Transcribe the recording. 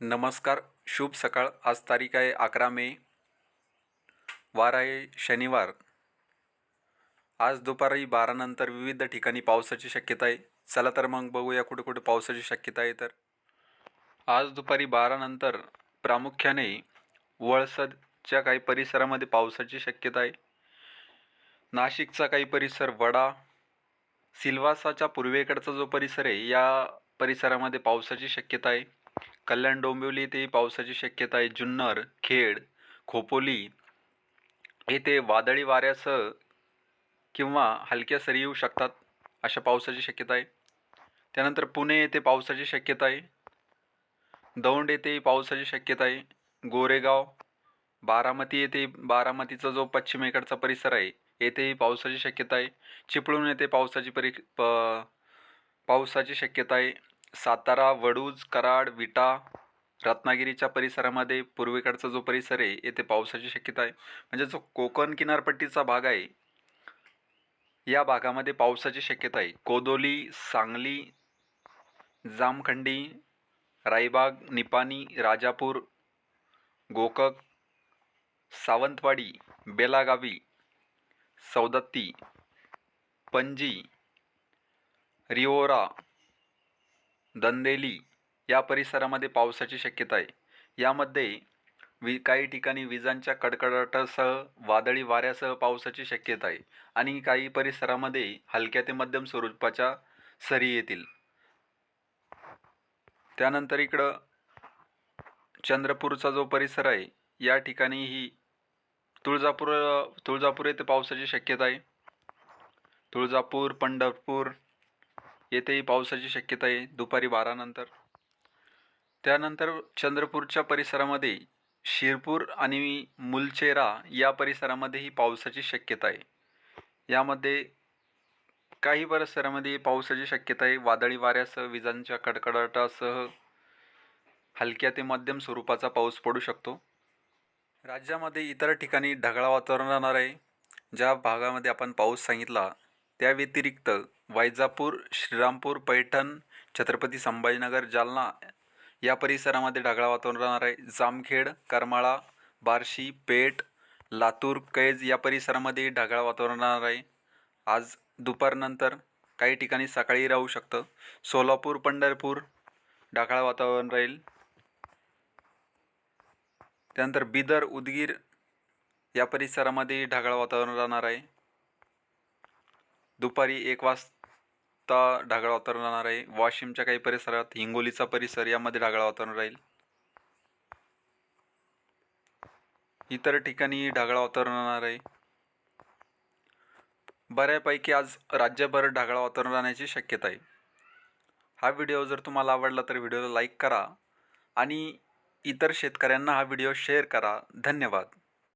नमस्कार शुभ सकाळ. आज तारीख आहे अकरा मे. वार आहे शनिवार. आज दुपारी बारानंतर विविध ठिकाणी पावसाची शक्यता आहे. चला तर मग बघूया कुठे कुठे पावसाची शक्यता आहे तर. आज दुपारी बारानंतर प्रामुख्याने वळसदच्या काही परिसरामध्ये पावसाची शक्यता आहे. नाशिकचा काही परिसर वडा सिल्वासाच्या पूर्वेकडचा जो परिसर आहे या परिसरामध्ये पावसाची शक्यता आहे. कल्याण डोंबिवली येथेही पावसाची शक्यता आहे. जुन्नर खेड खोपोली येथे वादळी वाऱ्यासह किंवा हलक्या सरी येऊ शकतात अशा पावसाची शक्यता आहे. त्यानंतर पुणे येथे पावसाची शक्यता आहे. दौंड येथे पावसाची शक्यता आहे. गोरेगाव बारामती येथे बारामतीचा जो पश्चिमेकडचा परिसर आहे येथेही पावसाची शक्यता आहे. चिपळूण येथे पावसाची परी प पावसाची शक्यता आहे. सातारा वडूज कराड विटा रत्नागिरीच्या परिसरामध्ये पूर्वेकडचा जो परिसर आहे येथे पावसाची शक्यता आहे. म्हणजे जो कोकण किनारपट्टीचा भाग आहे या भागामध्ये पावसाची शक्यता आहे. कोदोली सांगली जामखंडी रायबाग निपाणी राजापूर गोकक सावंतवाडी बेलागावी सौदत्ती पणजी रिओरा दंदेली या परिसरामध्ये पावसाची शक्यता आहे. यामध्ये वि काही ठिकाणी विजांच्या कडकडाटासह वादळी वाऱ्यासह पावसाची शक्यता आहे आणि काही परिसरामध्ये हलक्या ते मध्यम स्वरूपाच्या सरी येतील. त्यानंतर इकडं चंद्रपूरचा जो परिसर आहे या ठिकाणीही तुळजापूर तुळजापूर येथे पावसाची शक्यता आहे. तुळजापूर पंढरपूर येथेही पावसाची शक्यता आहे दुपारी बारानंतर त्यानंतर चंद्रपूरच्या परिसरामध्ये शिरपूर आणि मुलचेरा या परिसरामध्येही पावसाची शक्यता आहे. यामध्ये काही परिसरामध्ये पावसाची शक्यता आहे. वादळी वाऱ्यासह विजांच्या कडकडाटासह हलक्या ते मध्यम स्वरूपाचा पाऊस पडू शकतो. राज्यामध्ये इतर ठिकाणी ढगाळ वातावरण राहणार आहे. ज्या भागामध्ये आपण पाऊस सांगितला त्या व्यतिरिक्त वैजापूर श्रीरामपूर पैठण छत्रपती संभाजीनगर जालना या परिसरामध्ये ढगाळ वातावरण राहणार आहे. जामखेड करमाळा बार्शी पेठ लातूर कैज या परिसरामध्ये ढगाळ वातावरण राहणार आहे. आज दुपारनंतर काही ठिकाणी सकाळी राहू शकतं. सोलापूर पंढरपूर ढगाळ वातावरण राहील. त्यानंतर बिदर उदगीर या परिसरामध्ये ढगाळ वातावरण राहणार आहे. दुपारी एक वाजता ढगाळ वातावरण राहणार आहे. वाशिमच्या काही परिसरात हिंगोलीचा परिसर यामध्ये ढगाळ वातावरण राहील. इतर ठिकाणी ढगाळ वातावरण राहणार आहे. बऱ्यापैकी आज राज्यभर ढगाळ वातावरण राहण्याची शक्यता आहे. हा व्हिडिओ जर तुम्हाला आवडला तर व्हिडिओला लाईक करा आणि इतर शेतकऱ्यांना हा व्हिडिओ शेअर करा. धन्यवाद.